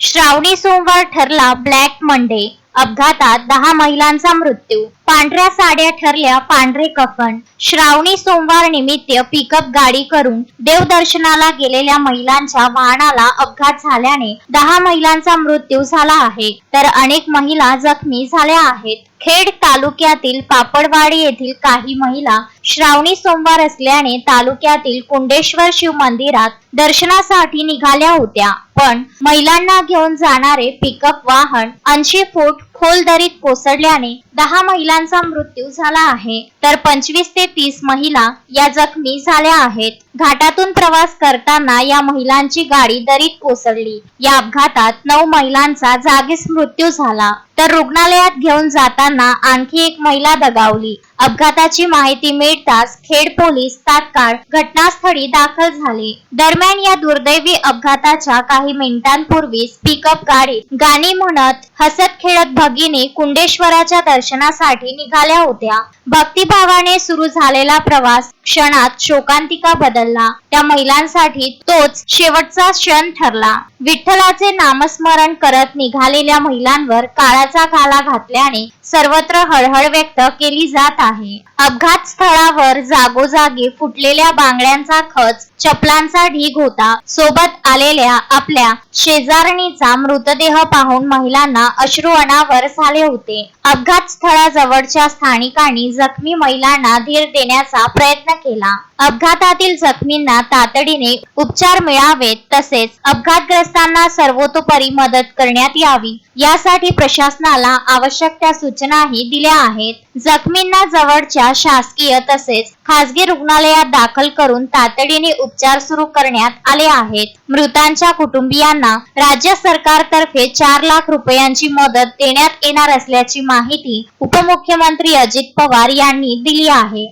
श्रावणी सोमवार ठरला black Monday अपघातात दहा महिलांचा मृत्यू. पांढऱ्या साड्या ठरल्या पांढरे कफन. श्रावणी सोमवार निमित्त पिकअप गाडी करून देवदर्शनाला गेलेल्या महिलांच्या वाहनाला अपघात झाल्याने दहा महिलांचा मृत्यू झाला आहे. तर अनेक महिला जखमी झाल्या आहेत. खेड तालुक्यातील पापडवाडी येथील काही महिला श्रावणी सोमवार असल्याने तालुक्यातील कुंडेश्वर शिव मंदिरात दर्शनासाठी निघाल्या होत्या. पण महिलांना घेऊन जाणारे पिकअप वाहन ऐंशी फूट खोल दरीत कोसळल्याने दहा महिलांचा मृत्यू झाला आहे. तर पंचवीस ते तीस महिला या जखमी झाल्या आहेत. घाटातून प्रवास करताना या महिलांची गाडी दरीत कोसळली. या अपघातात नऊ महिलांचा जागीच मृत्यू झाला. तर रुग्णालयात घेऊन जाताना आणखी एक महिला दगावली. अपघाताची माहिती मिळताच खेड पोलीस तात्काळ घटनास्थळी दाखल झाले. दरम्यान या दुर्दैवी अपघाताच्या काही मिनिटांपूर्वीच पिकअप गाडीत गाणी म्हणत हसत खेळत भगिनी कुंडेश्वराच्या दर्शनासाठी निघाल्या होत्या. भक्तिभावाने सुरू झालेला प्रवास क्षणात शोकांतिका बदलला. त्या महिलांसाठी तोच शेवटचा क्षण ठरला. विठ्ठलाचे नामस्मरण करत निघालेल्या महिलांवर काळाचा घाला घातल्याने सर्वत्र हळहळ व्यक्त केली जात आहे. अपघात स्थळावर जागोजागी फुटलेल्या बांगड्यांचा खच चपलांचा ढीग होता. सोबत आलेल्या आपल्या शेजारणीचा मृतदेह पाहून महिलांना अश्रू अनावर झाले होते. अपघात स्थळाजवळच्या स्थानिकांनी जखमी महिलांना धीर देण्याचा प्रयत्न केला. अपघातातील जखमींना तातडीने उपचार मिळावेत तसेच अपघातग्रस्तांना सर्वतोपरी मदत करण्यात यावी. यासाठी प्रशासनाला आवश्यक त्या सूचनाही दिल्या आहेत. जखमींना जवळच्या शासकीय तसेच खासगी रुग्णालयात दाखल करून तातडीने उपचार सुरू करण्यात आले आहेत. मृतांच्या कुटुंबियांना राज्य सरकारतर्फे चार लाख रुपयांची मदत देण्यात येणार असल्याची माहिती उपमुख्यमंत्री अजित पवार यांनी दिली आहे.